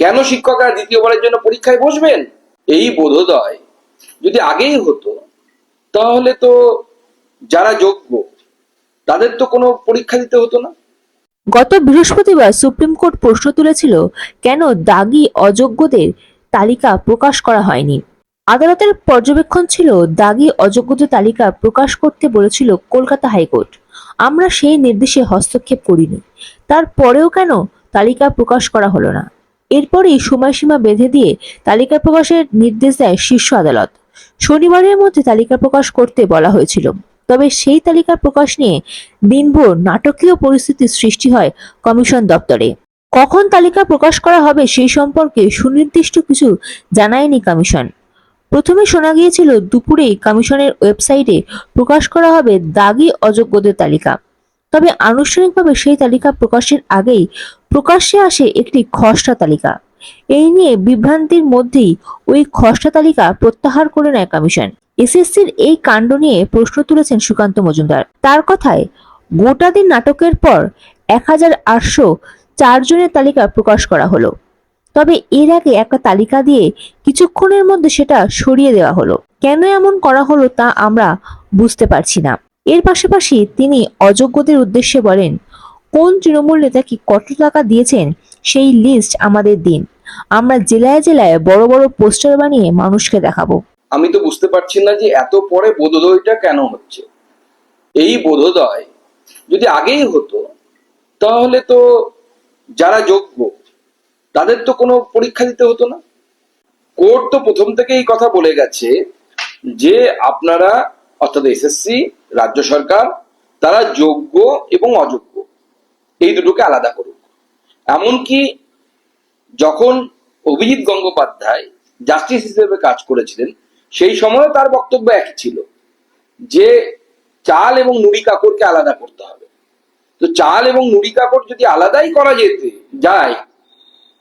কেন শিক্ষকরা দ্বিতীয়বারের জন্য পরীক্ষায় বসবেন? এই বোধোদয়। যদি আগেই হতো, তাহলে তো যারা যোগ্য, তাদের তো কোনো পরীক্ষা দিতে হতো না। গত বৃহস্পতিবার সুপ্রিম কোর্ট প্রশ্ন তুলেছিল, কেন দাগি অযোগ্যদের তালিকা প্রকাশ করা হয়নি? আদালতের পর্যবেক্ষণ ছিল, দাগি অযোগ্যদের তালিকা প্রকাশ করতে বলেছিল কলকাতা হাইকোর্ট। আমরা সেই নির্দেশে হস্তক্ষেপ করিনি। তারপরেও কেন তালিকা প্রকাশ করা হলো না? এরপরই সময়সীমা বেঁধে দিয়ে তালিকা প্রকাশের নির্দেশ দেয় শীর্ষ আদালত। শনিবারের মধ্যে তালিকা প্রকাশ করতে বলা হয়েছিল। তবে সেই তালিকা প্রকাশ নিয়ে দিনভর নাটকীয় পরিস্থিতির সৃষ্টি হয় কমিশন দপ্তরে। কখন তালিকা প্রকাশ করা হবে সেই সম্পর্কে সুনির্দিষ্ট কিছু জানায়নি কমিশন। প্রথমে শোনা গিয়েছিল, দুপুরেই কমিশনের ওয়েবসাইটে প্রকাশ করা হবে দাগি অযোগ্যদের তালিকা। তবে আনুষ্ঠানিকভাবে সেই তালিকা প্রকাশের আগেই প্রকাশ্যে আসে একটি খসড়া তালিকা। এই নিয়ে বিভ্রান্তির মধ্যেই ওই খসড়া তালিকা প্রত্যাহার করে নেয় কমিশন। এসএসসির এই কাণ্ড নিয়ে প্রশ্ন তুলেছেন সুকান্ত মজুমদার। তার কথায় গোটা দিন নাটকের পর এক হাজার আটশো চারজনের তালিকা প্রকাশ করা হলো। তবে এর আগে একটা তালিকা দিয়ে কিছুক্ষণের মধ্যে সেটা সরিয়ে দেওয়া হলো। কেন এমন করা হলো তা আমরা বুঝতে পারছি না। এর পাশাপাশি তিনি অযোগ্যদের উদ্দেশ্যে বলেন কোন তৃণমূল নেতা কি কত টাকা দিয়েছেন সেই লিস্ট আমাদের দিন। আমরা জেলায় জেলায় বড় বড় পোস্টার বানিয়ে মানুষকে দেখাবো। আমি তো বুঝতে পারছি না যে এত পরে বোধোদয়টা কেন হচ্ছে। এই বোধোদয় যদি আগেই হতো, তাহলে তো যারা যোগ্য, তাদের তো কোনো পরীক্ষা দিতে হতো না। কোর্ট তো প্রথম থেকে এই কথা বলে গেছে যে আপনারা, অর্থাৎ এসএসসি, রাজ্য সরকার, তারা যোগ্য এবং অযোগ্য। এই দুটোকে আলাদা করুক। এমনকি যখন অভিজিৎ গঙ্গোপাধ্যায় জাস্টিস হিসেবে কাজ করেছিলেন, সেই সময় তার বক্তব্য একই ছিল যে চাল এবং নুড়ি কাপড়কে আলাদা করতে হবে। তো চাল এবং নুড়ি কাপড় যদি আলাদাই করা যেতে যায়,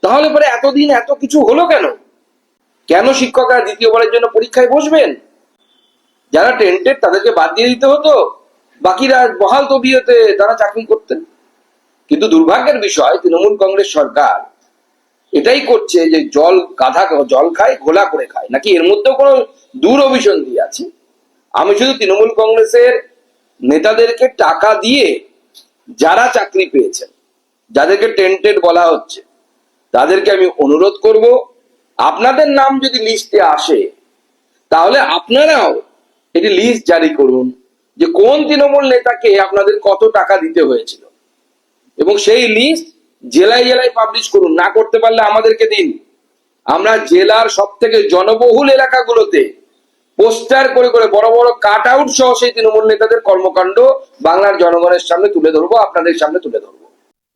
তাহলে পরে এতদিন এত কিছু হলো কেন? কেন শিক্ষকরা দ্বিতীয়বারের জন্য পরীক্ষায় বসবেন? যারা টেন্টেড তাদেরকে বাদ দিয়ে দিতে হতো, বাকিরা বহাল তবিয়তে তারা চাকরি করতেন। কিন্তু দুর্ভাগ্যের বিষয়, তৃণমূল কংগ্রেস সরকার এটাই করছে যে জল গাধা, জল খায়, ঘোলা করে খায়। নাকি এর মধ্যেও কোনো দূর অভিসন্ধি আছে? আমি শুধু তৃণমূল কংগ্রেসের নেতাদেরকে টাকা দিয়ে যারা চাকরি পেয়েছেন, যাদেরকে টেন্টেড বলা হচ্ছে, তাদেরকে আমি অনুরোধ করব, আপনাদের নাম যদি লিস্টে আসে, তাহলে আপনারাও এটি লিস্ট জারি করুন যে কোন তৃণমূল নেতাকে আপনাদের কত টাকা দিতে হয়েছিল। এবং সেই লিস্ট জেলায় জেলায় পাবলিশ করুন। না করতে পারলে আমাদেরকে দিন। আমরা জেলার সব থেকে জনবহুল এলাকাগুলোতে পোস্টার করে করে বড় বড় কাট আউট সহ সেই তৃণমূল নেতাদের কর্মকাণ্ড বাংলার জনগণের সামনে তুলে ধরবো, আপনাদের সামনে তুলে ধরবো।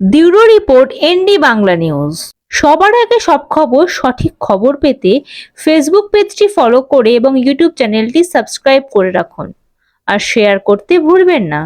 Bureau report, ND Bangla news. সবার আগে সব খবর, সঠিক খবর পেতে ফেসবুক পেজটি ফলো করে এবং ইউটিউব চ্যানেলটি সাবস্ক্রাইব করে রাখুন। আর শেয়ার করতে ভুলবেন না।